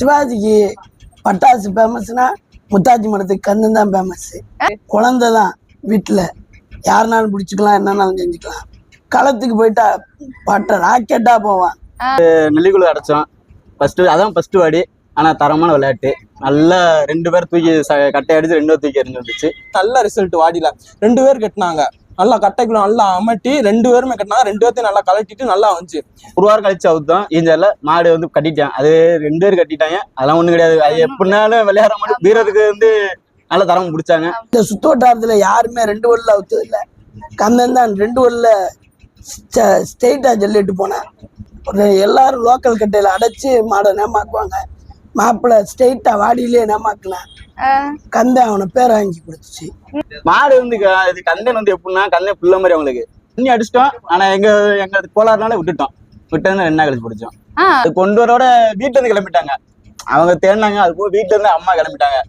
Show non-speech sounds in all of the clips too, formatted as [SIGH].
சிவாஜிக்கு பட்டாசு ஃபேமஸ்னா முத்தாஜி மடத்துக்கு கண்ணன் தான் ஃபேமஸ் குழந்தை தான் வீட்டில் யாருனாலும் பிடிச்சிக்கலாம் என்னன்னாலும் செஞ்சுக்கலாம். களத்துக்கு போயிட்டா பட்ட ராக்கெட்டாக போவான். நெல்லிக்குள்ள அடைச்சோம். ஃபர்ஸ்ட் அதான் ஃபர்ஸ்ட் வாடி. ஆனா தரமான விளையாட்டு. நல்லா ரெண்டு பேர் தூக்கி ச- கட்டை அடிச்சு ரெண்டு பேர் தூக்கி எறிஞ்சு வந்துச்சு. நல்ல ரிசல்ட் வாடியில ரெண்டு பேர் கட்டினாங்க. நல்லா கட்டைக்குள்ள நல்லா அமட்டி ரெண்டு பேருமே கட்டினாங்க ரெண்டு பேர்த்தையும் நல்லா கலட்டிட்டு நல்லா வந்துச்சு. ஒரு வாரம் கழிச்சு அவுத்தோம் ஈஞ்சல்ல மாடு வந்து கட்டிட்டேன். அது ரெண்டு பேர் கட்டிட்டாங்க. அதெல்லாம் ஒண்ணும் கிடையாது. அது எப்படினாலும் விளையாடுற மாடு வீரத்துக்கு வந்து நல்ல தரம் பிடிச்சாங்க இந்த சுத்து வட்டாரத்தில் யாருமே ரெண்டு வல்ல அவுத்தது இல்லை. கந்தன் தான் ரெண்டு வல்ல ஸ்ட்ரெயிட்டாக ஜல்லிட்டு போனேன். எல்லாரும் லோக்கல் கட்டையில் அடைச்சி மாடை நேமாக்குவாங்க மாப்பிள்ளை ஸ்ட்ரெயிட்டாக வாடியிலே நேமாக்கலாம் கந்தன் அவனை பேர் வாங்கி கொடுத்துச்சு. மாடு வந்து க- இது கந்தன் வந்து எப்படின்னா கந்தன் பிள்ளை மாதிரி அவங்களுக்கு. தண்ணி அடிச்சிட்டோம். ஆனா எங்க எங்க கோளாறுனால விட்டுட்டோம். விட்டு ரெண்டா கழிச்சு பிடிச்சோம். அது கொண்டு வரோட வீட்டுல இருந்து கிளம்பிட்டாங்க. அவங்க தேடினாங்க அது போய் வீட்டுல இருந்து அம்மா கிளம்பிட்டாங்க.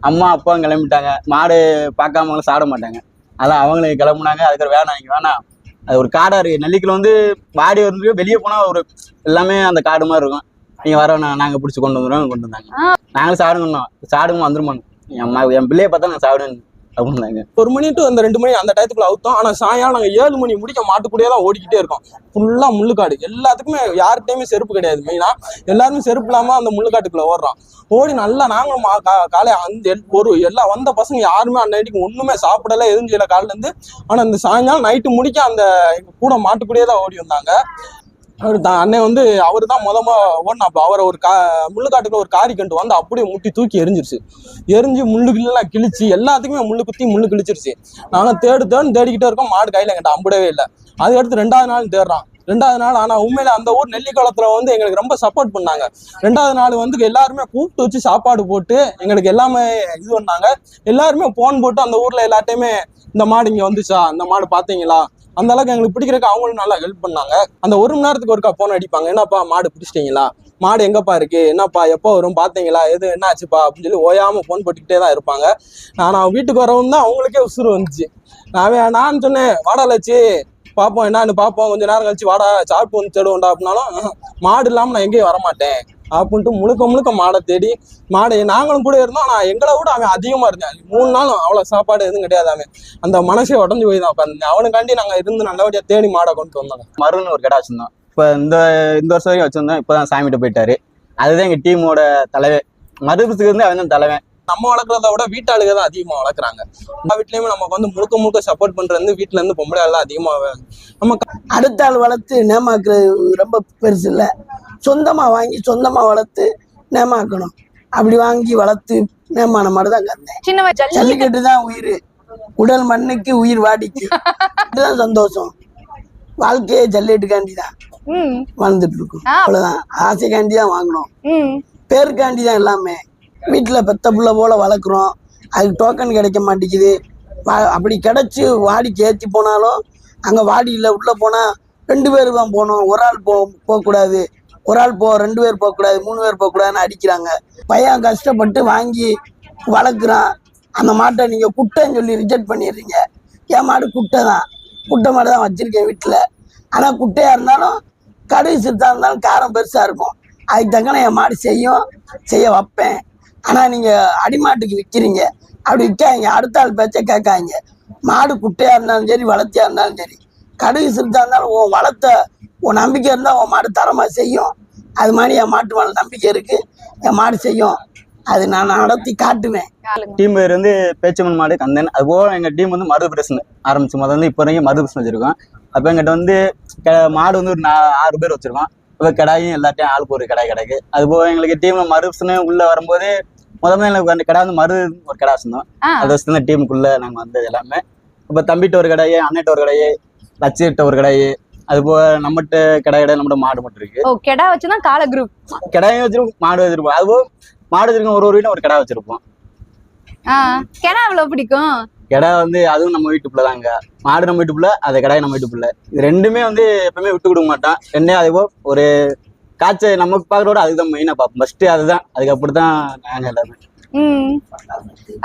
அம்மா அப்பா கிளம்பிட்டாங்க. மாடு பார்க்காம சாட மாட்டாங்க. அதான் அவங்களுக்கு கிளம்புனாங்க. அதுக்கு வேணாம் இங்க வேணாம். அது ஒரு காடா இருக்கு நெல்லிக்குள்ள வந்து வாடி வந்து வெளியே போனா ஒரு எல்லாமே அந்த காடு மாதிரி இருக்கும். நீங்க வர வேணாம் நாங்க பிடிச்சி கொண்டு வந்துடுவோம் கொண்டு வந்தாங்க. நாங்களும் சாடுங்கண்ணோம் சாடுங்க வந்துருமான் என் அம்மா என் பிள்ளைய பார்த்தா நான் சாப்பிடுவேன் அப்படின்னாங்க. ஒரு மணி டு அந்த ரெண்டு மணி அந்த டயத்துக்குள்ள அவுத்தோம். ஆனா சாயங்காலம் நாங்க ஏழு மணி முடிக்க மாட்டுக்கூடயே தான் ஓடிக்கிட்டே இருக்கோம். ஃபுல்லா முள்ளுக்காடு. எல்லாத்துக்குமே யார்கிட்டயுமே செருப்பு கிடையாது. மெயினா எல்லாருமே செருப்பு இல்லாம அந்த முள்ளுக்காட்டுக்குள்ள ஓடுறோம். ஓடி நல்லா நாங்களும் மா- காலை அந்த எல்- ஒரு எல்லா வந்த பசங்க யாருமே அந்த நைட்டுக்கு ஒண்ணுமே சாப்பிடல எதுவும் செய்யல காலையில இருந்து. ஆனா அந்த சாயங்காலம் நைட்டு முடிக்க அந்த கூட மாட்டுக்கூடயே தான் ஓடி வந்தாங்க. அவர் தான் அண்ணன் வந்து அவர் தான் மொதமா ஓடினாப்ல. அவரை ஒரு கா முள்ளுக்காட்டுக்குள்ள ஒரு காரி கண்டு வந்து அப்படியே முட்டி தூக்கி எரிஞ்சிருச்சு. எரிஞ்சு முள்ளு கிள்ளெல்லாம் கிழிச்சு எல்லாத்துக்குமே முள்ளு குத்தி முள்ளு கிழிச்சிருச்சு. நானும் தேடு தேடு தேடிக்கிட்டே இருக்கோம். மாடு கையில் எங்கிட்ட அம்பிடவே இல்லை. அதுக்கடுத்து ரெண்டாவது நாள் தேடுறான். ரெண்டாவது நாள் ஆனால் உண்மையில அந்த ஊர் நெல்லிக்குளத்துல வந்து எங்களுக்கு ரொம்ப சப்போர்ட் பண்ணாங்க. ரெண்டாவது நாள் வந்து எல்லாருமே கூப்பிட்டு வச்சு சாப்பாடு போட்டு எங்களுக்கு எல்லாமே இது பண்ணாங்க. எல்லாருமே போன் போட்டு அந்த ஊரில் எல்லாத்தையுமே இந்த மாடு இங்கே வந்துச்சா? இந்த மாடு பார்த்தீங்களா? அந்த அளவுக்கு எங்களுக்கு பிடிக்கிறதுக்கு அவங்களும் நல்லா ஹெல்ப் பண்ணாங்க. அந்த ஒரு மணி நேரத்துக்கு ஒருக்கா போன் அடிப்பாங்க. என்னப்பா மாடு பிடிச்சிட்டீங்களா? மாடு எங்கப்பா இருக்கு? என்னப்பா எப்போ வரும்? பார்த்தீங்களா? எது என்ன ஆச்சுப்பா அப்படின்னு சொல்லி ஓயாம போன் போட்டுக்கிட்டே தான் இருப்பாங்க. நான் வீட்டுக்கு வரவும் தான் அவங்களுக்கே உசுறு வந்துச்சு. நான் நான் சொன்னேன் வாடலச்சு பார்ப்போம் என்னன்னு பார்ப்போம் கொஞ்ச நேரம் கழிச்சு வாடா சாப்பிட்டு வந்து தேடுவோம்டா அப்படின்னாலும் மாடு இல்லாமல் நான் எங்கேயும் வரமாட்டேன். அப்படின்ட்டு முழுக்க முழுக்க மாடை தேடி மாடை நாங்களும் கூட இருந்தோம். ஆனால் எங்களை விட அவன் அதிகமா இருந்தான். மூணு நாளும் அவ்வளவு சாப்பாடு எதுவும் கிடையாது அவன். அந்த மனசே உடஞ்சு போய் தான் உட்காந்து அவனுக்காண்டி நாங்கள் இருந்து நல்லபடியாக தேடி மாடை கொண்டு வந்தோம். மருன்னு ஒரு கடை வச்சுருந்தோம். இப்போ இந்த இந்த வருஷம் வரைக்கும் வச்சுருந்தோம். இப்போ தான் சாமிகிட்ட போயிட்டாரு. அதுதான் எங்க டீமோட தலைவன் மருதுக்கு வந்து அவன் தான் தலைவன். நம்ம வளர்க்குறத விட வீட்டாளுக தான் அதிகமா வளர்க்குறாங்க. எல்லா வீட்லயுமே நமக்கு வந்து முழுக்க முழுக்க சப்போர்ட் பண்றது வந்து வீட்டுல இருந்து பொம்பளை ஆள் தான் அதிகமா நம்ம அடுத்த ஆள் வளர்த்து நேமாக்குறது ரொம்ப பெருசு இல்லை. சொந்தமாக வாங்கி சொந்தமாக வளர்த்து நேமாக்கணும். அப்படி வாங்கி வளர்த்து நேமான மாடு தான் கந்தேன் ஜல்லிக்கட்டு தான் உயிர். உடல் மண்ணுக்கு உயிர் வாடிக்கு. இதுதான் சந்தோஷம். வாழ்க்கையே ஜல்லிக்கட்டுக்காண்டி தான் ம். வாழ்ந்துட்டு இருக்கும். ஆ. அவ்வளோதான் ஆசைக்காண்டி தான் வாங்கணும். ம். பேருக்காண்டி தான் எல்லாமே. வீட்டில் பெத்த புள்ள போல வளர்க்குறோம். அதுக்கு டோக்கன் கிடைக்க மாட்டேங்குது. வா- அப்படி கிடச்சி வாடிக்கு ஏற்றி போனாலும் அங்கே வாடியில் உள்ளே போனால் ரெண்டு பேர் தான் போகணும். ஒரு ஆள் போ போகக்கூடாது. ஒரு ஆள் போ ரெண்டு பேர் போகக்கூடாது. மூணு பேர் போகக்கூடாதுன்னு அடிக்கிறாங்க. பையன் கஷ்டப்பட்டு வாங்கி வளர்க்குறான். அந்த மாட்டை நீங்கள் குட்டைன்னு சொல்லி ரிஜெக்ட் பண்ணிடுறீங்க. என் மாடு குட்டை தான். குட்டை மாடு தான் வச்சுருக்கேன் வீட்டில் ஆனால் குட்டையாக இருந்தாலும் கடுகு சிறுத்தாக இருந்தாலும் காரம் பெருசாக இருக்கும். அதுக்கு தக்கன என் மாடு செய்யும். செய்ய வைப்பேன். ஆனால் நீங்கள் அடிமாட்டுக்கு விற்கிறீங்க அப்படி விற்காங்க அடுத்த ஆள் பேச்சை கேட்காங்க மாடு குட்டையாக இருந்தாலும் சரி வளர்த்தியாக இருந்தாலும் சரி. கடுகு சிறுத்தாக இருந்தாலும் உன் வளர்த்த உன் நம்பிக்கை இருந்தால் உன் மாடு தரமாக செய்யும். அது மாதிரி என் மாட்டு மேலே நம்பிக்கை இருக்குது என் மாடு செய்யும். அது நான் நடத்தி காட்டுவேன். டீம் பேர் வந்து பேச்சம்மன் மாடு கந்தன். அது போக எங்க டீம் வந்து மருது பிரச்சனை ஆரம்பிச்சு முதல்ல வந்து இப்போ வரைக்கும் மருது பிரச்சனை வச்சிருக்கோம். அப்போ எங்கிட்ட வந்து க- மாடு வந்து ஒரு நா- ஆறு பேர் வச்சிருக்கோம் இப்போ கடாயும் எல்லாத்தையும் ஆளுக்கு ஒரு கடாய் கிடக்கு அது போக எங்களுக்கு டீம்ல மரு பிரச்சனை உள்ள வரும்போது முதல்ல எனக்கு அந்த கடை வந்து மரு ஒரு கடை வச்சிருந்தோம். அதை வச்சு டீமுக்குள்ள நாங்கள் வந்தது எல்லாமே. இப்போ தம்பிட்ட ஒரு கடையே அண்ணன்ட்ட ஒரு கடையே லட்சிட்ட ஒரு கடையே அது போக நம்மகிட்ட கடை கடை நம்மகிட்ட மாடு மட்டும் இருக்கு. ஓ கெடா வச்சுதான் கால குரூப் கடையும் வச்சிருப்போம் மாடு வச்சிருப்போம் அது போக மாடு வச்சிருக்கோம் ஒரு ஒரு வீட்டும் ஒரு கடை வச்சிருப்போம். கெடா எவ்வளவு பிடிக்கும்? கடை வந்து அதுவும் நம்ம வீட்டுக்குள்ள தாங்க மாடு நம்ம வீட்டுக்குள்ள அது கடை நம்ம வீட்டுக்குள்ள. இது ரெண்டுமே வந்து எப்பவுமே விட்டு கொடுக்க மாட்டோம். ரெண்டே அதுபோ ஒரு காய்ச்சல் நமக்கு பார்க்கறோட அதுதான் மெயினாக பார்ப்போம். ஃபர்ஸ்ட் அதுதான். அதுக்கு அப்படிதான் நாங்கள் எல்லாமே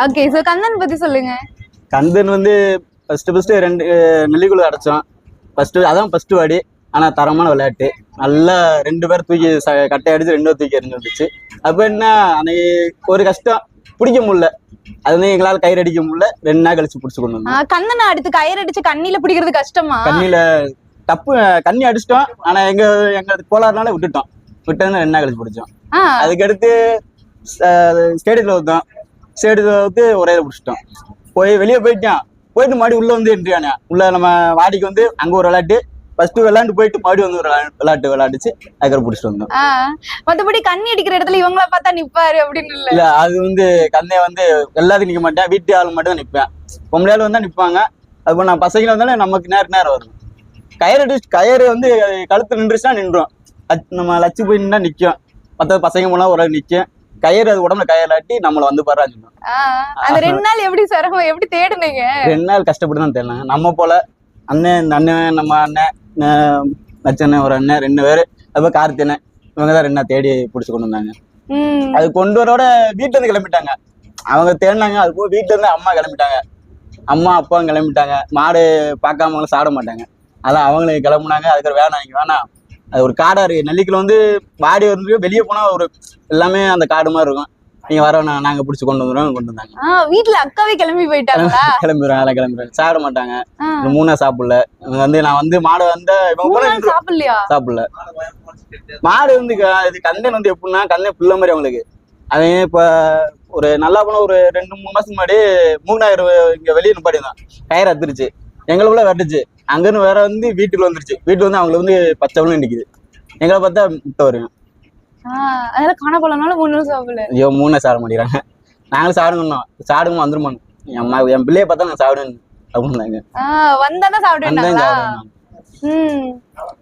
ஓகே சோ கந்தன் பத்தி சொல்லுங்க. கந்தன் வந்து ஃபர்ஸ்ட் ஃபர்ஸ்ட் ரெண்டு அஹ், நெல்லிக்குள்ள அடைச்சோம். ஃபர்ஸ்ட் அதான் ஃபர்ஸ்ட் வாடி. ஆனா தரமான விளையாட்டு. நல்லா ரெண்டு பேர் தூக்கி கட்டை அடிச்சு ரெண்டு பேர் தூக்கி எறிஞ்சு வந்துச்சு. அப்ப என்ன அன்னைக்கு ஒரு கஷ்டம். பிடிக்க முடியல. அது வந்து எங்களால கயிறு அடிக்க முடியல. ரெண்டு நாள் கழிச்சு பிடிச்சு கொண்டு வந்தோம். கண்ணனை அடுத்து கயிறு அடிச்சு கண்ணில பிடிக்கிறது கஷ்டமா? கண்ணில தப்பு கண்ணி அடிச்சிட்டோம். ஆனா எங்க எங்க கோளாறுனால விட்டுட்டோம். விட்டது ரெண்டு நாள் கழிச்சு பிடிச்சோம். அதுக்கடுத்து ஸ்டேடியத்தில் ஊற்றோம் ஸ்டேடியத்தில் ஊற்றி ஒரே பிடிச்சிட்டோம். போய் வெளியே போயிட்டான். போயிட்டு மறுபடியும் உள்ள வந்து என்ட்ரியானே உள்ள நம்ம வாடிக்கு வந்து அங்க ஒரு விளையாட்டு. ஃபர்ஸ்ட் விளையாண்டு போயிட்டு மறுபடியும் வந்து விளையாட்டு விளையாடிச்சு. அதுக்கப்புறம் பிடிச்சிட்டு வந்தோம். மத்தபடி கண்ணி அடிக்கிற இடத்துல இவங்கள பார்த்தா நிப்பாரு அப்படின்னு இல்ல. அது வந்து கண்ணே வந்து எல்லாத்துக்கும் நிக்க மாட்டேன். வீட்டு ஆள் மட்டும் தான் நிப்பேன் பொம்பளையாள் வந்தா நிப்பாங்க. அப்போ நான் பசங்க வந்தாலும் நமக்கு நேரம் நேரம் வரும். கயிறு அடிச்சு கயிறு வந்து கழுத்து நின்றுச்சுன்னா நின்றோம். நம்ம லட்சு போய் நின்னா நிக்கும். மற்ற பசங்க போனா ஒரு ஆள் நிக்கும். கயிறு அது உடம்புல கயிறாட்டி நம்மளை வந்து பாரு அந்த ரெண்டு நாள் எப்படி சிரமம் எப்படி தேடுனீங்க? ரெண்டு நாள் கஷ்டப்பட்டு தான் தெரியல நம்ம போல அண்ணன் இந்த அண்ணன் நம்ம அண்ணன் அஹ் லட்சண்ணன் ஒரு அண்ணன் ரெண்டு பேர். அதுபோல் கார்த்தி அண்ணன் இவங்க தான் ரெண்டு நாள் தேடி பிடிச்சி கொண்டு வந்தாங்க. அது கொண்டு வரோட வீட்டுல இருந்து கிளம்பிட்டாங்க. அவங்க தேடினாங்க. அது போய் வீட்டுல இருந்து அம்மா கிளம்பிட்டாங்க. அம்மா அப்பா கிளம்பிட்டாங்க. மாடு பார்க்காம சாப்பிட மாட்டாங்க. அதான் அவங்களுக்கு கிளம்புனாங்க. அதுக்கு வேணாம் நீங்க வேணாம். அது ஒரு காடா இருக்கு. நெல்லிக்குள்ள வந்து வாடி வந்து வெளியே போனா ஒரு எல்லாமே அந்த காடு மாதிரி இருக்கும். நீங்க வர நாங்க பிடிச்சி கொண்டு வந்துடுவோம் கொண்டு வந்தாங்க. வீட்டுல அக்காவே கிளம்பி போயிட்டாங்களா? [LAUGHS] கிளம்பிடுறாங்க எல்லாம் கிளம்பிடுறாங்க சாப்பிட மாட்டாங்க. மூணா சாப்பிடல. வந்து நான் வந்து மாடு வந்த சாப்பிடலையா? சாப்பிடல. மாடு வந்து இது கந்தன் வந்து எப்படின்னா கந்தன் பிள்ளை மாதிரி அவங்களுக்கு. அவன் இப்ப ஒரு நல்லா போன ஒரு ரெண்டு மூணு மாசத்துக்கு முன்னாடி மூணாயிரம் இங்க வெளியே நிப்பாடிதான் கயிறு அத்துருச்சு. எங்களுக்குள்ள வெட்டுச்சு. அங்கிருந்து வேற வந்து வீட்டுக்கு வந்துருச்சு. வீட்டுல வந்து அவங்களுக்கு வந்து பச்சை நிக்குது எங்களை பார்த்தா முட்டை ஆஹ் அதனால காண போலனாலும் மூணு நாள் சாப்பிடல. ஐயோ மூணே சாப்பிட மாட்டேங்கிறாங்க. நாங்களும் சாப்பிடுங்கண்ணோம் சாப்பிடுமா வந்துருமான் என் அம்மா என் பிள்ளைய பார்த்தா நான் சாப்பிடுவேன் அப்படின்னாங்க வந்தாதான் உம்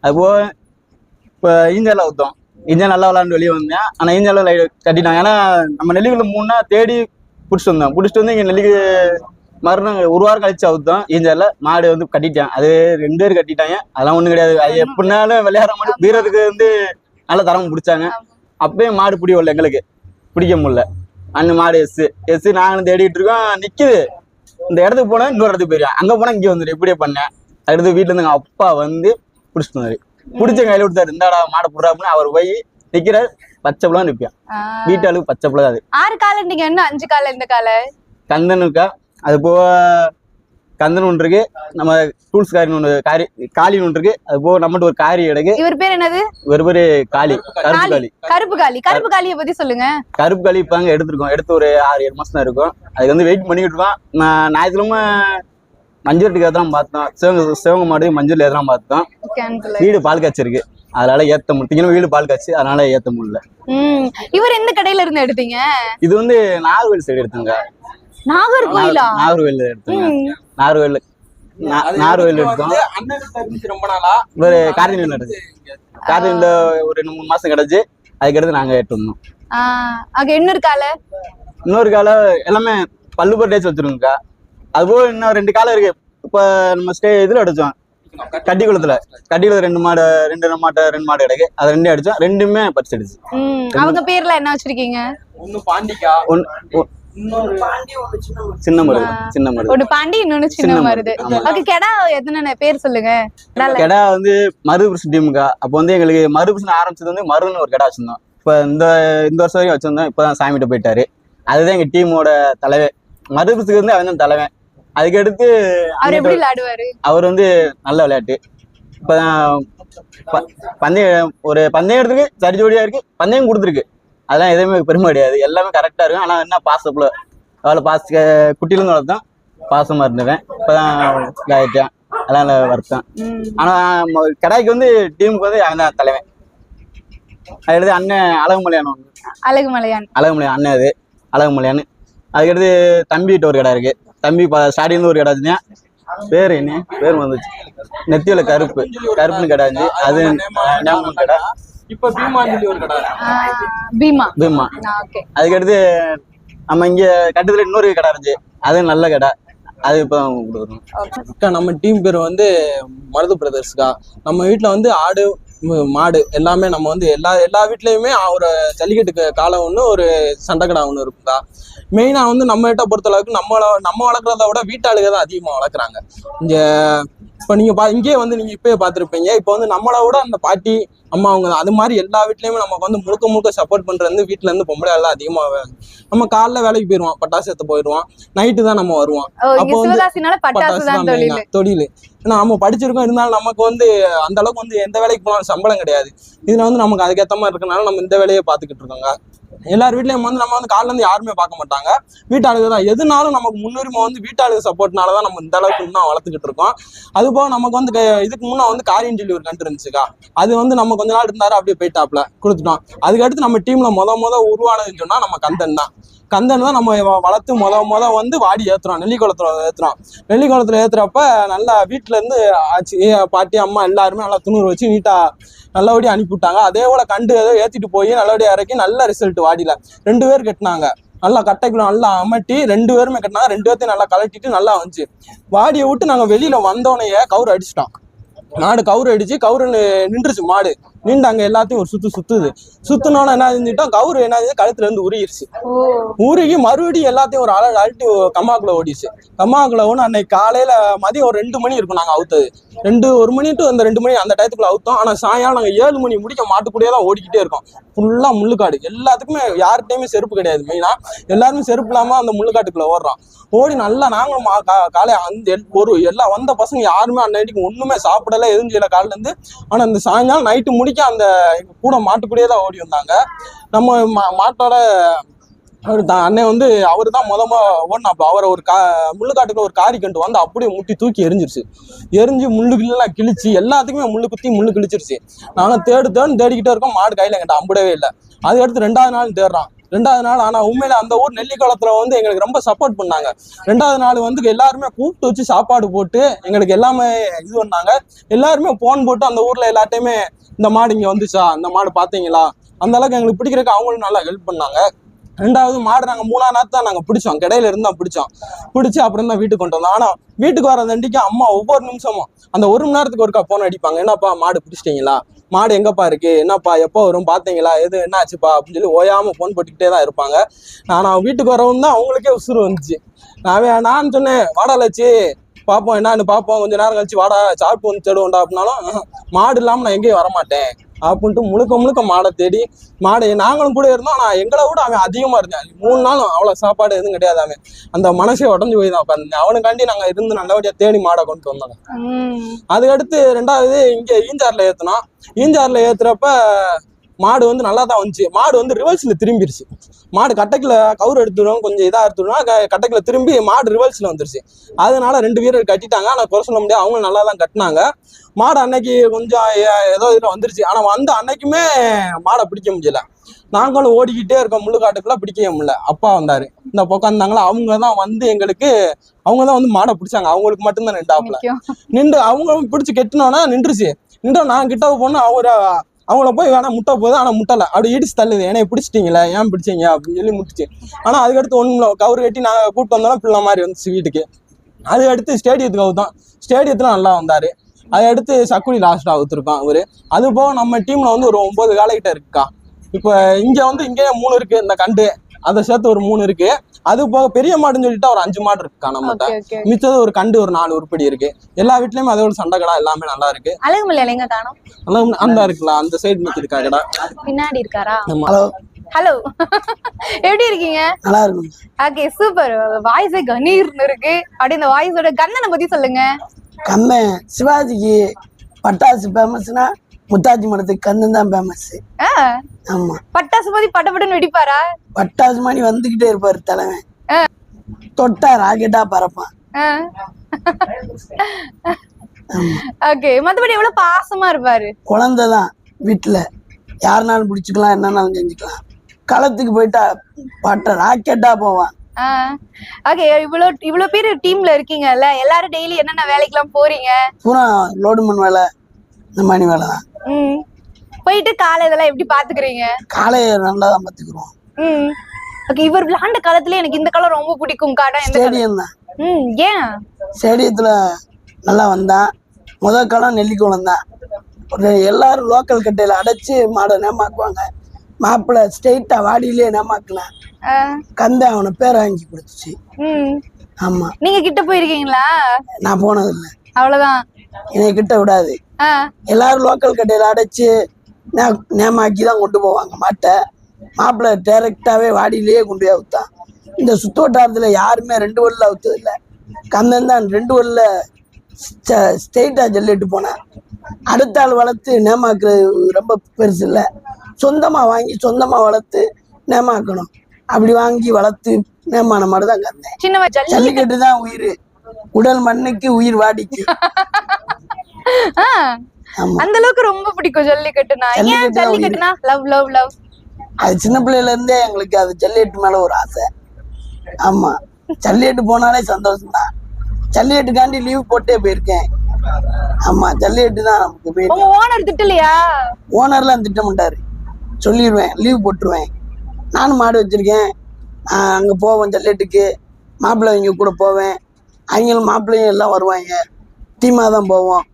அப்போ இப்போ ஈஞ்சல் ஊத்தோம் ஈஞ்சல் நல்லா விளாண்டு வெளியே வந்தேன். ஆனால் ஈஞ்சல் கட்டிட்டாங்க. ஏன்னா நம்ம நெல்லிக்குள்ள மூணுனா தேடி பிடிச்சிட்டு வந்தோம். பிடிச்சிட்டு வந்து இங்கே நெல்லிக்கு மறுநாள் ஒரு வாரம் கழிச்சு அவுத்தோம். ஈஞ்சல்ல மாடு வந்து கட்டிட்டேன். அது ரெண்டு பேர் கட்டிட்டாங்க. அதெல்லாம் ஒன்றும் கிடையாது. அது எப்படினாலும் விளையாடுற மாடு வீரத்துக்கு வந்து நல்ல தரம் பிடிச்சாங்க. அப்பயும் மாடு பிடி வரல எங்களுக்கு. பிடிக்க முடியல. அந்த மாடு எஸ் எஸ் நாங்களும் தேடிட்டு இருக்கோம். நிக்குது. இந்த இடத்துக்கு போனா இன்னொரு இடத்துக்கு போயிருக்கேன் அங்க போனா இங்க வந்துரு. இப்படியே பண்ணேன். அடுத்து வீட்டுல இருந்து எங்க அப்பா வந்து பிடிச்சிட்டு வந்தாரு. பிடிச்ச கையில கொடுத்தாரு. இந்தாடா மாடை புடுறா அப்படின்னு அவர் போய் நிக்கிறார். பச்சை பிள்ளை நிற்பான் வீட்டாளுக்கு பச்சை பிள்ளை அது. ஆறு கால நீங்க என்ன? அஞ்சு கால இந்த கால? கந்தனுக்கா? அது போக கந்தன் ஒன்று இருக்கு. நம்ம டூல்ஸ் காரின்னு ஒன்று காரி காளின்னு ஒன்று இருக்கு. அது போக நம்மகிட்ட ஒரு காரி கிடக்கு. இவர் பேர் என்னது? ஒரு பேர் காளி. கருப்பு காளி. கருப்பு காளி. கருப்பு காளிய பத்தி சொல்லுங்க. கருப்பு காளி இப்போ அங்கே எடுத்திருக்கோம். எடுத்து ஒரு ஆறு ஏழு மாசம் தான் இருக்கும். அதுக்கு வந்து வெயிட் பண்ணிக்கிட்டு இருக்கோம். நான் ஞாயிற்றுக்கிழமை மஞ்சள் எதெல்லாம் பார்த்தோம். சிவங்க சிவங்க மாடு மஞ்சள் எதெல்லாம் பார்த்தோம். வீடு பால் காய்ச்சி இருக்கு அதனால ஏத்த முடியும் வீடு பால் காய்ச்சி அதனால ஏத்த முடியல. இவர் எந்த கடையில இருந்து எடுத்தீங்க? இது வந்து நாகர்கோவில் சைடு எடுத்துங்க. நாகர்கோயிலா? நாகர்கோவில் எடுத்துங்க. உம் நாகர்கோவில் நா- நாகர்கோவில் எடுத்தோம். ரொம்ப நாளா? இவர் கார்த்தினியில் எடுத்து கார்த்தினியில் ஒரு ரெண்டு மூணு மாசம் கிடச்சி அதுக்கடுத்து நாங்க எடுத்து வந்தோம். அங்க இன்னொரு கால இன்னொரு காலம் எல்லாமே பல்லு பட்டேச்சு வச்சிருக்கோங்கக்கா அதுபோக இன்னும் ரெண்டு காலம் இருக்கு. இப்ப நம்ம ஸ்டே இதுல அடிச்சோம். கட்டி குளத்துல கட்டி குளத்துல ரெண்டு மாடு ரெண்டு மாட்டை ரெண்டு மாடு கிடக்கு. அது ரெண்டும் அடிச்சோம். ரெண்டுமே பறிச்சு அடிச்சு அவங்க பேர்ல என்ன வச்சிருக்கீங்க? ஒண்ணு பாண்டிக்கா. ஒன் சின்ன மருது. சின்ன மருது ஒண்ணு பாண்டி இன்னொன்னு சின்ன மருது. ஓகே கெடா எத்தனை பேர் சொல்லுங்க. கெடா வந்து மருதுபுருஷன் டீமுக்கா அப்போ வந்து எங்களுக்கு மருதுபுருஷன் ஆரம்பிச்சது வந்து மருதுன்னு ஒரு கடை வச்சிருந்தோம். இப்போ இந்த இந்த வருஷம் வரைக்கும் வச்சிருந்தோம். இப்போதான் சாமிகிட்ட போயிட்டாரு. அதுதான் எங்க டீமோட தலைவன். மருதுபுருஷுக்கு வந்து அவன் தான் தலைவன். அதுக்கடுத்து அவர் எப்படி விளையாடுவாரு? அவர் வந்து நல்ல விளையாட்டு. இப்போதான் பந்தயம் ஒரு பந்தயம் எடுத்துருக்கு. சரி ஜோடியா இருக்கு. பந்தயம் கொடுத்துருக்கு. அதெல்லாம் எதுவுமே பெருமை கிடையாது. எல்லாமே கரெக்டா இருக்கும். ஆனா என்ன பாசப்புல அவளை பாச குட்டியிலேருந்து வளர்த்தான். பாசமா இருந்துவேன் இப்போதான் இதாயிட்டேன் அதெல்லாம் நல்ல வருத்தம் உம் ஆனா ம- கடாய்க்கு வந்து டீமுக்கு வந்து அவன் தான் தலைவன் அதுக்கடுத்து அண்ணன் அழகுமலையான் ஒன்று அழகு மலையான் அழகுமலையான் அண்ணன் அது. அழகுமலையான் அதுக்கடுத்து தம்பிகிட்ட ஒரு கடை இருக்கு. தம்பி ஸ்டார்டிங்ல ஒரு கடை வச்சுருந்தேன். பேர் என்ன? பேர் வந்துச்சு நெத்தியில கருப்பு. கருப்புன்னு கடை இருந்துச்சு அது ஞாபகம் கடை இப்ப பீமாஞ்சலி ஒரு கடை. பீமா. பீமா. ஓகே. அதுக்கடுத்து நம்ம இங்க கட்டத்துல இன்னொரு கடை இருந்துச்சு அது நல்ல கடை. அது இப்போ கொடுக்குறோம் அக்கா நம்ம டீம் பேர் வந்து மருது பிரதர்ஸ்க்கா நம்ம வீட்டில் வந்து ஆடு மாடு எல்லாமே நம்ம வந்து எல்லா எல்லா வீட்லேயுமே ஒரு ஜல்லிக்கட்டுக்கு காலம் ஒன்று ஒரு சண்டைக்கடா ஒன்று இருக்குக்கா மெயினாக வந்து நம்ம கிட்ட பொறுத்த அளவுக்கு நம்மள நம்ம வளர்க்குறத விட வீட்டாளுக தான் அதிகமாக வளர்க்குறாங்க. இங்கே இப்போ நீங்க பா இங்கேயே வந்து நீங்க இப்பயே பார்த்துருப்பீங்க. இப்போ வந்து நம்மளை விட அந்த பாட்டி அம்மா அவங்க அது மாதிரி எல்லா வீட்லயுமே நமக்கு வந்து முழுக்க முழுக்க சப்போர்ட் பண்றது வந்து வீட்டுல இருந்து பொம்பளை எல்லாம் அதிகமா வே- நம்ம காலைல வேலைக்கு போயிடுவோம் பட்டாசு எடுத்து போயிடுவோம் நைட்டு தான் நம்ம வருவோம். அப்போ வந்து பட்டாசு தான் தொழில். ஏன்னா நம்ம படிச்சிருக்கோம் இருந்தாலும் நமக்கு வந்து அந்த அளவுக்கு வந்து எந்த வேலைக்கு போனாலும் சம்பளம் கிடையாது. இதுல வந்து நமக்கு அதுக்கேற்ற மாதிரி இருக்கனால நம்ம இந்த வேலையை பார்த்துக்கிட்டு இருக்கோங்க. எல்லார் வீட்லயும் வந்து நம்ம வந்து காலைல இருந்து யாருமே பார்க்க மாட்டாங்க. வீட்டாளுக்கு தான் எதுனாலும் நமக்கு முன்னுரிமை வந்து வீட்டாளுங்க சப்போர்ட்னால தான் நம்ம இந்த அளவுக்கு இன்னும் வளர்த்துக்கிட்டு இருக்கோம். அது போக நமக்கு வந்து இதுக்கு முன்னே வந்து காரியம் சொல்லி ஒரு கண்டு இருந்துச்சுக்கா? அது வந்து நம்ம கொஞ்ச நாள் இருந்தாரு அப்படியே போயிட்டாப்ல கொடுத்துட்டோம். அதுக்கடுத்து நம்ம டீம்ல முத முத உருவானதுன்னு சொன்னா நம்ம கந்தன் தான். கந்தன் தான் நம்ம வளர்த்து முத முத வந்து வாடி ஏற்றுறோம் நெல்லிக்குளத்தில் ஏற்றுறோம் நெல்லிக்குளத்தில் ஏற்றுறப்ப நல்லா வீட்டிலேருந்து ஆச்சு ஆச்சி பாட்டி அம்மா எல்லாருமே நல்லா துணூறு வச்சு நீட்டாக நல்லபடியாக அனுப்பிவிட்டாங்க. அதே போல் கண்டு ஏதோ ஏற்றிட்டு போய் நல்லபடியாக இறக்கி நல்ல ரிசல்ட் வாடியில் ரெண்டு பேர் கட்டினாங்க. நல்லா கட்டைக்குள்ள நல்லா அமட்டி ரெண்டு பேருமே கட்டினாங்க. ரெண்டு பேர்த்தையும் நல்லா கலட்டிட்டு நல்லா வந்துச்சு. வாடியை விட்டு நாங்கள் வெளியில் வந்தோடனே கவுரு அடிச்சிட்டோம் மாடு கவுரு அடிச்சு கவுரு நின்றுச்சு மாடு. நின்று அங்க எல்லாத்தையும் ஒரு சுத்து சுத்துது. சுத்துனோன்னு என்ன செஞ்சுட்டோம் கவுரு என்ன கழுத்துல இருந்து உருகிருச்சு. ஓ. ஊருகி மறுபடியும் எல்லாத்தையும் ஒரு அழகு அழட்டி கம்மாக்குள்ள ஓடிச்சு கம்மாக்குள்ள ஒன்று அன்னைக்கு காலையில மதியம் ஒரு ரெண்டு மணி இருக்கும் நாங்க அவுத்தது. ரெண்டு ஒரு மணி டு அந்த ரெண்டு மணி அந்த டயத்துக்குள்ள அவுத்தோம். ஆனா சாயங்காலம் நாங்க ஏழு மணி முடிக்க மாட்டுக்கூடயே தான் ஓடிக்கிட்டே இருக்கோம். ஃபுல்லா முள்ளுக்காடு. எல்லாத்துக்குமே யார்கிட்டயுமே செருப்பு கிடையாது மெயினா எல்லாருமே செருப்பு இல்லாம அந்த முள்ளுக்காட்டுக்குள்ள ஓடுறோம். ஓடி நல்லா நாங்களும் காலை அந்த ஒரு எல்லாம் வந்த பசங்க யாருமே அன்னைக்கு ஒண்ணுமே சாப்பிடல எதுவும் செய்யல காலையில இருந்து. ஆனா இந்த சாயங்காலம் நைட்டு முடிக்க அந்த கூட மாட்டுக்குடியே தான் ஓடி வந்தாங்க. நம்ம மா- மாட்டோட அவர் தான் அண்ணன் வந்து அவர் தான் மொதல் ஓடினா அப்போ அவரை ஒரு கா முள்ளுக்காட்டுக்குள்ள ஒரு காரி கண்டு வந்து அப்படியே முட்டி தூக்கி எரிஞ்சிருச்சு. எரிஞ்சு முள்ளுக்குலாம் கிழிச்சு எல்லாத்துக்குமே முள்ளு குத்தி முள்ளு கிழிச்சிருச்சு. நாங்கள் தேடு தேடு தேடிக்கிட்டே இருக்கோம். மாடு கையில் எங்கிட்ட அம்படவே இல்லை. அதுக்கடுத்து ரெண்டாவது நாள் தேடுறான். ரெண்டாவது நாள் ஆனால் உண்மையில அந்த ஊர் நெல்லிக்குளத்துல வந்து எங்களுக்கு ரொம்ப சப்போர்ட் பண்ணாங்க. ரெண்டாவது நாள் வந்து எல்லாருமே கூப்பிட்டு வச்சு சாப்பாடு போட்டு எங்களுக்கு எல்லாமே இது பண்ணாங்க. எல்லாருமே போன் போட்டு அந்த ஊர்ல எல்லாத்தையுமே இந்த மாடு இங்க வந்துச்சா? இந்த மாடு பாத்தீங்களா? அந்த அளவுக்கு எங்களுக்கு பிடிக்கிறதுக்கு அவங்களும் நல்லா ஹெல்ப் பண்ணாங்க. ரெண்டாவது மாடு நாங்க மூணாவது நாள் தான் நாங்க பிடிச்சோம். கடையில இருந்து தான் பிடிச்சோம். பிடிச்சி அப்புறம் தான் வீட்டுக்கு கொண்டு வந்தோம். ஆனா வீட்டுக்கு வர தண்டிக்கு அம்மா ஒவ்வொரு நிமிஷமும் அந்த ஒரு மணி நேரத்துக்கு ஒருக்கா போன் அடிப்பாங்க. என்னப்பா மாடு பிடிச்சிட்டீங்களா? மாடு எங்கப்பா இருக்கு? என்னப்பா எப்போ வரும்? பார்த்தீங்களா எது என்ன ஆச்சுப்பா அப்படின்னு சொல்லி ஓயாமல் ஃபோன் போட்டுக்கிட்டே தான் இருப்பாங்க. நான் வீட்டுக்கு வரவும் தான் அவங்களுக்கே உசுறு வந்துச்சு. நான் நான் சொன்னேன் வாடா லட்சி பார்ப்போம் என்னன்னு பார்ப்போம் கொஞ்ச நேரம் கழிச்சு வாடா சாப்பிட்டு வந்து தேடுவோம்டா அப்படின்னாலும் மாடு இல்லாமல் நான் எங்கேயும் வரமாட்டேன். அப்படின்ட்டு முழுக்க முழுக்க மாடை தேடி மாடு நாங்களும் கூட இருந்தோம். ஆனா எங்களை விட அவன் அதிகமா இருந்தான். மூணு நாளும் அவ்வளவு சாப்பாடு எதுவும் கிடையாது அவன். அந்த மனசே உடஞ்சு போய் தான் உட்காந்து அவனுக்காண்டி நாங்க இருந்து நல்லபடியா தேடி மாடை கொண்டு வந்தோம். அதுக்கடுத்து ரெண்டாவது இங்க ஈஞ்சார்ல ஏத்துனோம். ஈஞ்சார்ல ஏத்துறப்ப மாடு வந்து நல்லா தான் வந்துச்சு. மாடு வந்து ரிவர்ஸ்ல திரும்பிருச்சு. மாடு கட்டைக்குள்ள கவுர் எடுத்துடும் கொஞ்சம் இதா எடுத்துடும் கட்டைக்குள்ள திரும்பி மாடு ரிவர்ஸ்ல வந்துருச்சு. அதனால ரெண்டு வீரர் கட்டிட்டாங்க. ஆனா குறை சொல்ல முடியாது. அவங்க நல்லா தான் கட்டினாங்க. மாடு அன்னைக்கு கொஞ்சம் ஏதோ இதுல வந்துருச்சு. ஆனா வந்த அன்னைக்குமே மாடை பிடிக்க முடியல. நாங்களும் ஓடிக்கிட்டே இருக்கோம். முள்ளுக்காட்டுக்குள்ள பிடிக்கவே முடியல. அப்பா வந்தாரு. இந்த பக்கம் இருந்தாங்களா அவங்க தான் வந்து எங்களுக்கு அவங்க தான் வந்து மாடை பிடிச்சாங்க. அவங்களுக்கு மட்டும்தான் நின்றாப்புல. நின்று அவங்க பிடிச்சி கெட்டினோன்னா நின்றுச்சு. நின்று நான் கிட்ட போனா அவர் அவங்கள போய் வேணா முட்டை போகுது ஆனால் முட்டலை. அப்படி இடிச்சு தள்ளுது. என்னைய பிடிச்சிட்டீங்களே? ஏன் பிடிச்சீங்க? அப்படின்னு சொல்லி முட்டுச்சு. ஆனால் அதுக்கடுத்து ஒன்றும் கவர் கட்டி நாங்கள் கூப்பிட்டு வந்தோம்னா பிள்ளை மாதிரி வந்துச்சு வீட்டுக்கு. அதுக்கடுத்து ஸ்டேடியத்துக்கு அவுத்தான் ஸ்டேடியத்தில் நல்லா வந்தார். அதுக்கடுத்து சக்குடி லாஸ்டா அவுத்துருக்கான் அவர். அது போக நம்ம டீமில் வந்து ஒரு ஒம்பது காலகிட்ட இருக்கா. இப்போ இங்கே வந்து இங்கே மூணு இருக்குது இந்த கண்டு. அதை சேர்த்து ஒரு மூணு இருக்கு. அது போக பெரிய மாடுன்னு சொல்லிட்டு ஒரு அஞ்சு மாடு இருக்குக்கா நம்மகிட்ட மிச்சது ஒரு கண்டு ஒரு நாலு உருப்படி இருக்கு. எல்லா வீட்லயுமே அதோட சண்டை கடை எல்லாமே நல்லா இருக்கு. நல்லா அந்த இருக்குல்ல அந்த சைடு நிற்கிருக்கா கடை பின்னாடி இருக்காரா? ஹலோ ஹலோ [LAUGHS] எப்படி இருக்கீங்க? நல்லா இருக்கும். ஓகே சூப்பர் வாய்ஸே கணீர்னு இருக்கு. அப்படியே இந்த வாய்ஸோட கண்ணனை பத்தி சொல்லுங்க. கண்ணன் சிவாஜிக்கு பட்டாசு ஃபேமஸ்னா முத்தாஜி மடத்துக்கு கண்ணன் தான் ஃபேமஸ் ஆமா. பட்டாசு பத்தி பட்டப்பட்டுன்னு வெடிப்பாரா? பட்டாசு மணி வந்துகிட்டே இருப்பாரு தலைவன். தொட்டா ராக்கெட்டா பறப்பான். ஓகே மத்தபடி எவ்வளவு பாசமா இருப்பாரு? குழந்தை தான் வீட்டுல. யாருனாலும் பிடிச்சிக்கலாம் என்னன்னாலும் செஞ்சுக்கலாம். களத்துக்கு போயிட்டா பட்ட ராக்கெட்டா போவான். ஓகே இவ்வளவு இவ்வளவு பேர் டீம்ல இருக்கீங்கல்ல எல்லாரும் டெய்லி என்னென்ன வேலைக்கெல்லாம் போறீங்க? பூரா லோடு மண் வேலை இந்த மாதிரி வேலை தான். போயிட்டு காலை இதெல்லாம் எப்படி பாத்துக்கிறீங்க? காலையை நல்லா தான் பார்த்துக்குருவோம் ம். ஓகே இவர் விளையாண்ட காலத்துல எனக்கு இந்த காலம் ரொம்ப பிடிக்கும். காடம் எந்த காலம் ஸ்டேடியம் தான். ம் ஏன்? ஸ்டேடியத்தில் நல்லா வந்தான். முதல் காலம் நெல்லிக்குளம் தான். ஒரு எல்லாரும் லோக்கல் கட்டையில் அடைச்சி மாடை நேமாக்குவாங்க மாப்பிள்ளை ஸ்ட்ரெயிட்டாக வாடியிலே நேமாக்கலாம் ஆ, கந்தை அவனை பேர் வாங்கி கொடுத்துச்சு. ம். ஆமாம் நீங்க கிட்ட போயிருக்கீங்களா? நான் போனதில்லை. அவ்வளவுதான். என்னை கிட்ட விடாது. எல்லாரும் லோக்கல் கடையில் அடைச்சு நேமாக்கி தான் கொண்டு போவாங்க. மாட்டை மாப்பிள்ளை டைரெக்டாகவே வாடியிலேயே கொண்டு போய் அவுத்தான் இந்த சுத்து வட்டாரத்தில் யாருமே ரெண்டு வல்ல அவுத்தது இல்லை கந்தன் தான் ரெண்டு வல்ல ஸ்ட்ரெயிட்டாக ஜல்லிட்டு போனேன் அடுத்த ஆள் வளர்த்து நேமாக்குறது ரொம்ப பெருசு இல்லை. சொந்தமாக வாங்கி சொந்தமாக வளர்த்து நேமாக்கணும். அப்படி வாங்கி வளர்த்து நேமான மாதிரி தான் கந்தேன் ஜல்லிக்கட்டு தான் உயிர். உடல் மண்ணுக்கு உயிர் வாடிக்கு. [LAUGHS] அந்த அளவுக்கு ரொம்ப பிடிக்கும் ஜல்லிக்கட்டுனா ஏன் ஜல்லிக்கட்டுனா லவ் லவ் லவ். அது சின்ன பிள்ளையில இருந்தே எங்களுக்கு அது ஜல்லிக்கட்டு மேல ஒரு ஆசை. ஆமா. ஜல்லிக்கட்டு போனாலே சந்தோஷம் தான் ஜல்லிக்கட்டுக்காண்டி லீவ் போட்டே போயிருக்கேன். ஆமா ஜல்லிக்கட்டு தான் நமக்கு ஓனர் திட்டலையா? ஓனர்லாம் திட்டமாட்டாரு சொல்லிடுவேன் லீவ் போட்டுருவேன். நானும் மாடு வச்சிருக்கேன். அங்கே போவேன் ஜல்லிக்கட்டுக்கு. மாப்பிள்ளை அவங்க கூட போவேன். அவங்களும் மாப்பிள்ளையும் எல்லாம் வருவாங்க. டீமாக தான் போவோம்.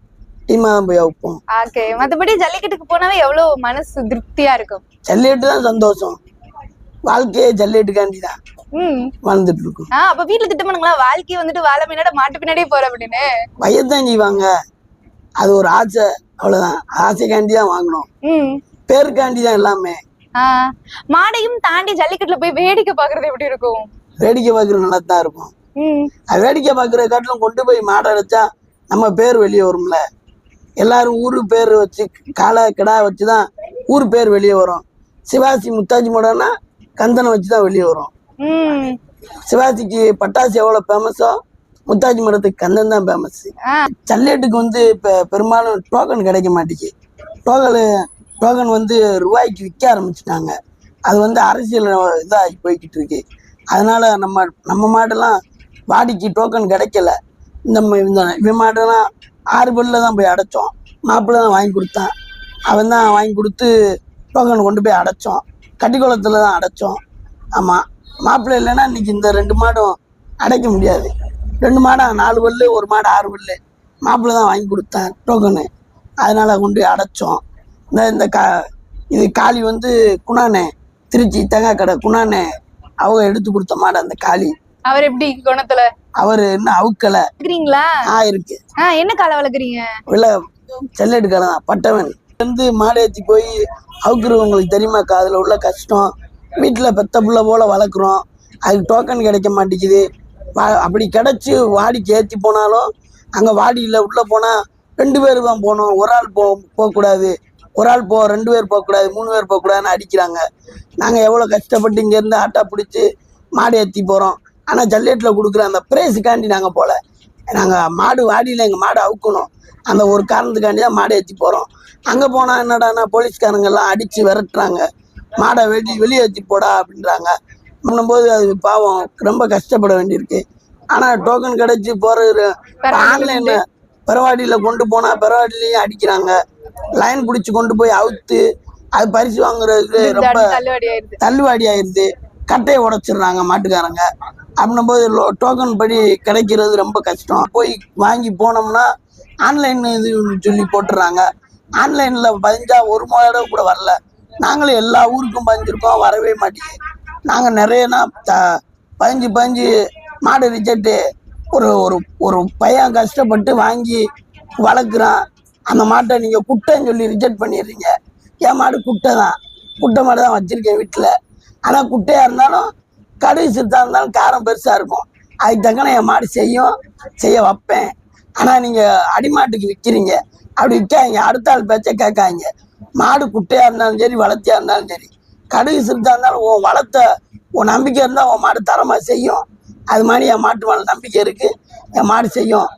தான் போய் வைப்போம் ஓகே மத்தபடி ஜல்லிக்கட்டுக்கு போனாவே எவ்வளவு மனசு திருப்தியா இருக்கும்? ஜல்லிக்கட்டு தான் சந்தோஷம். வாழ்க்கையே ஜல்லிக்கட்டுக்காண்டி தான் வாழ்ந்துட்டு இருக்கோம் ஆ அப்ப வீட்டுல திட்டம் பண்ணுங்களா வாழ்க்கைய வந்துட்டு வாழை பின்னாடி மாட்டு பின்னாடியே போற அப்படின்னு? வயதான் செய்வாங்க. அது ஒரு ஆசை அவ்வளவுதான். ஆசைக்காண்டி தான் வாங்கணும். பேருக்காண்டி தான் எல்லாமே. மாடையும் தாண்டி ஜல்லிக்கட்டுல போய் வேடிக்கை பாக்குறது எப்படி இருக்கும்? வேடிக்கை பார்க்குறது நல்லா தான் இருக்கும் வேடிக்கை பார்க்குற காட்டிலும் கொண்டு போய் மாடை அடைச்சா நம்ம பேர் வெளியே வரும்ல. எல்லாரும் ஊரு பேர் வச்சு காளை கிடா வச்சு தான் ஊர் பேர் வெளியே வரும். சிவாஜி முத்தாஜி மடம்னா கந்தனை வச்சு தான் வெளியே வரும். ம். சிவாஜிக்கு பட்டாசு எவ்வளோ ஃபேமஸோ முத்தாஜி மடத்துக்கு கந்தன் தான் ஃபேமஸ் ஆ. ஜல்லிக்கட்டுக்கு வந்து இப்போ பெரும்பாலும் டோக்கன் கிடைக்க மாட்டேங்குது. டோக்கனு டோக்கன் வந்து ரூபாய்க்கு விற்க ஆரம்பிச்சிட்டாங்க. அது வந்து அரசியல் இதாகி போய்கிட்டு இருக்கு. அதனால நம்ம நம்ம மாடெல்லாம் வாடிக்கு டோக்கன் கிடைக்கல. இந்த இவன் மாடெல்லாம் ஆறு பல்லில் தான் போய் அடைச்சோம். மாப்பிள்ளை தான் வாங்கி கொடுத்தான். அவன் தான் வாங்கி கொடுத்து டோக்கன் கொண்டு போய் அடைச்சோம். கட்டிக்குளத்தில் தான் அடைச்சோம். ஆமாம் மாப்பிள்ளை இல்லைன்னா இன்னைக்கு இந்த ரெண்டு மாடும் அடைக்க முடியாது. ரெண்டு மாடம் நாலு பல்லு ஒரு மாடு ஆறு பல்லு. மாப்பிள்ளை தான் வாங்கி கொடுத்தேன் டோக்கனு அதனால் கொண்டு போய் அடைச்சோம். இந்த இந்த கா இது காளி வந்து குணானே திருச்சி தேங்காய் கடை குணானே அவங்க எடுத்து கொடுத்த மாடு அந்த காளி. அவர் எப்படி குணத்தில்? அவர் இன்னும் அவுக்கலை. வளர்க்குறீங்களா? ஆ இருக்கு. என்ன காலை வளர்க்குறீங்க? விலை செல்லெடு கடை தான் பட்டவன். வந்து மாடு ஏற்றி போய் அவுக்குறவங்களுக்கு தெரியுமாக்கா அதில் உள்ள கஷ்டம். வீட்டில் பெத்த புள்ள போல வளர்க்குறோம். அதுக்கு டோக்கன் கிடைக்க மாட்டேங்குது. வா- அப்படி கிடச்சி வாடிக்கு ஏற்றி போனாலும் அங்கே வாடியில் உள்ளே போனால் ரெண்டு பேர் தான் போகணும். ஒரு ஆள் போ போகக்கூடாது. ஒரு ஆள் போ ரெண்டு பேர் போகக்கூடாது. மூணு பேர் போகக்கூடாதுன்னு அடிக்கிறாங்க. நாங்கள் எவ்வளோ கஷ்டப்பட்டு இங்கேருந்து ஆட்டா பிடிச்சி மாடு ஏற்றி போகிறோம் ஆனால் ஜல்லியட்டில் கொடுக்குற அந்த ப்ரைஸுக்காண்டி நாங்கள் போகல நாங்கள் மாடு வாடியில் எங்கள் மாடு அவுக்கணும். அந்த ஒரு காரணத்துக்காண்டி தான் மாடு ஏற்றி போகிறோம் அங்கே போனால் என்னடான்னா போலீஸ்காரங்கெல்லாம் அடித்து விரட்டுறாங்க. மாடை வெடி வெளியே ஏற்றி போடா அப்படின்றாங்க. பண்ணும்போது அது பாவம். ரொம்ப கஷ்டப்பட வேண்டியிருக்கு. ஆனால் டோக்கன் கிடச்சி போகிறது ஆன்லைனில் பெறவாடியில் கொண்டு போனால் பெறவாடிலையும் அடிக்கிறாங்க. லைன் பிடிச்சி கொண்டு போய் அவுத்து அது பரிசு வாங்குறதுக்கு ரொம்ப தள்ளுவாடி ஆயிடுது கட்டையை உடைச்சிடுறாங்க மாட்டுக்காரங்க. அப்படின்னும் போது டோக்கன் படி கிடைக்கிறது ரொம்ப கஷ்டம். போய் வாங்கி போனோம்னா ஆன்லைன் இது சொல்லி போட்டுறாங்க. ஆன்லைனில் பதிஞ்சா ஒரு மாதம் கூட வரல. நாங்களும் எல்லா ஊருக்கும் பதிஞ்சிருக்கோம் வரவே மாட்டேங்குது. நாங்கள் நிறையனா த பதிஞ்சு பதிஞ்சு மாடு ரிஜெக்ட்டு ஒரு ஒரு ஒரு பையன் கஷ்டப்பட்டு வாங்கி வளர்க்குறான். அந்த மாட்டை நீங்கள் குட்டைன்னு சொல்லி ரிஜெக்ட் பண்ணிடுறீங்க. என் மாடு குட்டை தான் குட்டை மாடு தான் வச்சுருக்கேன் வீட்டில். ஆனால் குட்டையாக இருந்தாலும் கடுகு சிறுத்தாக இருந்தாலும் காரம் பெருசாக இருக்கும். அதுக்கு தக்கன என் மாடு செய்யும். செய்ய வைப்பேன். ஆனால் நீங்கள் அடிமாட்டுக்கு விற்கிறீங்க அப்படி விற்காங்க அடுத்த ஆள் பேச்சை கேட்காங்க மாடு குட்டையாக இருந்தாலும் சரி வளர்த்தியாக இருந்தாலும் சரி. கடுகு சிறுத்தாக இருந்தாலும் உன் வளர்த்த உன் நம்பிக்கை இருந்தால் உன் மாடு தரமாக செய்யும். அது மாதிரி என் மாட்டு மேலே நம்பிக்கை இருக்குது என் மாடு செய்யும்.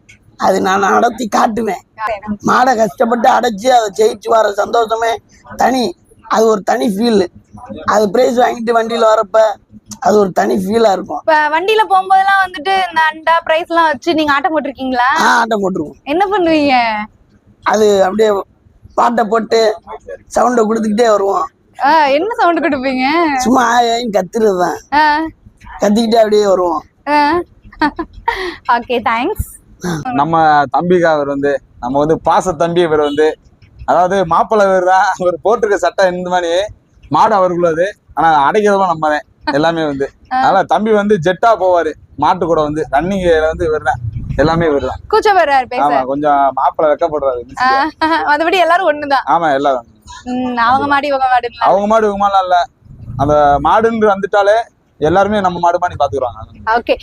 அது நான் நடத்தி காட்டுவேன். மாடை கஷ்டப்பட்டு அடைச்சி அதை ஜெயிச்சு வர சந்தோஷமே தனி. அது ஒரு தனி ஃபீல் அது ப்ரைஸ் வாங்கிட்டு வண்டியில் வரப்போ அது ஒரு தனி ஃபீலாக இருக்கும். இப்ப வண்டியில போகும்போதெல்லாம் வந்துட்டு இந்த அண்டா பிரைஸ் எல்லாம் வச்சு நீங்க ஆட்டம் போட்டிருக்கீங்களா? ஆ ஆட்டம் போட்டுருவோம். என்ன பண்ணுவீங்க? அது அப்படியே பாட்டை போட்டு சவுண்டை கொடுத்துக்கிட்டே வருவோம். ஆ, என்ன சவுண்ட் கொடுப்பீங்க? சும்மா ஆயின்னு கத்துறது தான் ஆ, கத்திக்கிட்டே அப்படியே வருவோம். ஓகே தேங்க்ஸ் நம்ம தம்பிக்கு அவர் வந்து நம்ம வந்து பாச தம்பி இவர் வந்து. அதாவது மாப்பிள்ளை இவர் தான் அவர் போட்டிருக்க சட்டை இந்த மாதிரி மாடு அவருக்குள்ளது. ஆனா அடைக்கிறதும் நம்ம தான் எல்லாமே வந்து. அதனால தம்பி வந்து ஜெட்டா போவாரு. மாட்டு கூட வந்து ரன்னிங்ல வந்து இவர் தான் எல்லாமே இவர் தான் கூச்சப்படுறாரு பேச. ஆமா கொஞ்சம் மாப்பிள்ளை வெக்கப்படுறாரு மத்தபடி எல்லாரும் ஒண்ணுதான். ஆமா எல்லாம் உம் அவங்க மாடி இவங்க மாடு அவங்க மாடு இவங்க மாடுலாம் இல்ல. அந்த மாடுன்னு வந்துட்டாலே எல்லாருமே நம்ம மாடு மாதிரி பாத்துக்குறாங்க ஓகே.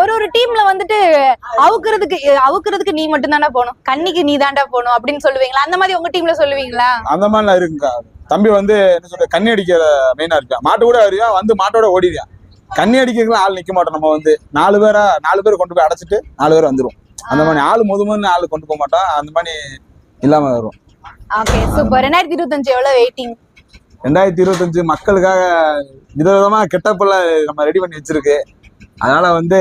ஒரு ஒரு டீம்ல வந்துட்டு அவுக்குறதுக்கு அவுக்குறதுக்கு நீ மட்டும் தாண்டா போகணும். கன்னிக்கு நீ தாண்டா போகணும் அப்படின்னு சொல்லுவீங்களா? அந்த மாதிரி உங்க டீம்ல சொல்லுவீங்களா? அந்த மாதிரிலாம் இருக்குங்க தம்பி வந்து என்ன சொல்ற கண்ணி அடிக்கிற மெயினா இருக்கான். மாட்டு கூட அறிவான் வந்து மாட்டோட ஓடிடுவான் கண்ணி அடிக்கிறதுலாம் ஆள் நிக்க மாட்டோம். நம்ம வந்து நாலு பேரா நாலு பேர் கொண்டு போய் அடைச்சிட்டு நாலு பேர் வந்துரும் அந்த மாதிரி ஆள் முது முதுன்னு ஆள் கொண்டு போக மாட்டோம். அந்த மாதிரி இல்லாம வரும் ஓகே சூப்பர் ரெண்டாயிரத்தி இருபத்தஞ்சு எவ்வளவு வெயிட்டிங் ரெண்டாயிரத்தி இருபத்தஞ்சு மக்களுக்காக விதவிதமா கெட்டப்பெல்லாம் நம்ம ரெடி பண்ணி வச்சிருக்கு. அதனால வந்து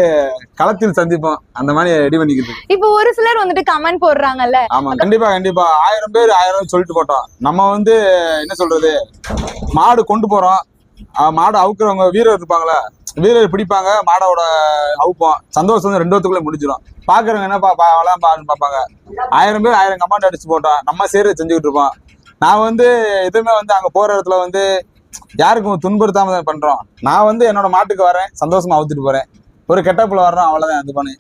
களத்தில் சந்திப்போம். அந்த மாதிரி ரெடி பண்ணிக்கிட்டு இப்போ ஒரு சிலர் வந்துட்டு கமெண்ட் போடுறாங்கல்ல. ஆமா கண்டிப்பா கண்டிப்பா. ஆயிரம் பேர் ஆயிரம் சொல்லிட்டு போட்டோம். நம்ம வந்து என்ன சொல்றது? மாடு கொண்டு போறோம். மாடு அவுக்குறவங்க வீரர் இருப்பாங்களே வீரர் பிடிப்பாங்க மாடோட அவுப்போம். சந்தோஷம் வந்து ரெண்டு வருத்துக்குள்ள முடிஞ்சிடும். பாக்குறவங்க என்ன பா பாலாம் பாருன்னு பார்ப்பாங்க. ஆயிரம் பேர் ஆயிரம் கமாண்ட் அடிச்சு போட்டோம். நம்ம செய்யறது செஞ்சுக்கிட்டு இருப்போம். நான் வந்து எதுவுமே வந்து அங்க போற இடத்துல வந்து யாருக்கும் துன்புறுத்தாம தான் பண்றோம் நான் வந்து என்னோட மாட்டுக்கு வரேன் சந்தோஷமா அவுத்துட்டு போறேன். ஒரு கெட்டப்புல வர்றோம் அவ்வளவுதான் அது பண்ணி.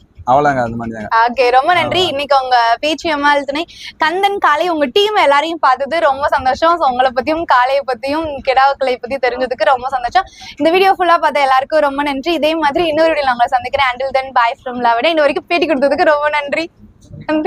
ஓகே ரொம்ப நன்றி. இன்னைக்கு உங்க பேச்சு அம்மாள் துணை. கந்தன் காலை உங்க டீம் எல்லாரையும் பார்த்தது ரொம்ப சந்தோஷம். உங்களை பத்தியும் காளையை பத்தியும் கிடாக்களை பத்தி தெரிஞ்சதுக்கு ரொம்ப சந்தோஷம். இந்த வீடியோ ஃபுல்லா பார்த்த எல்லாருக்கும் ரொம்ப நன்றி. இதே மாதிரி இன்னொரு வீடியோ உங்களை சந்திக்கிறேன். அண்டில் தென் பாய் ஃப்ரம் லவனே இன்ன வரைக்கும் பேட்டி கொடுத்ததுக்கு ரொம்ப நன்றி. நன்றி.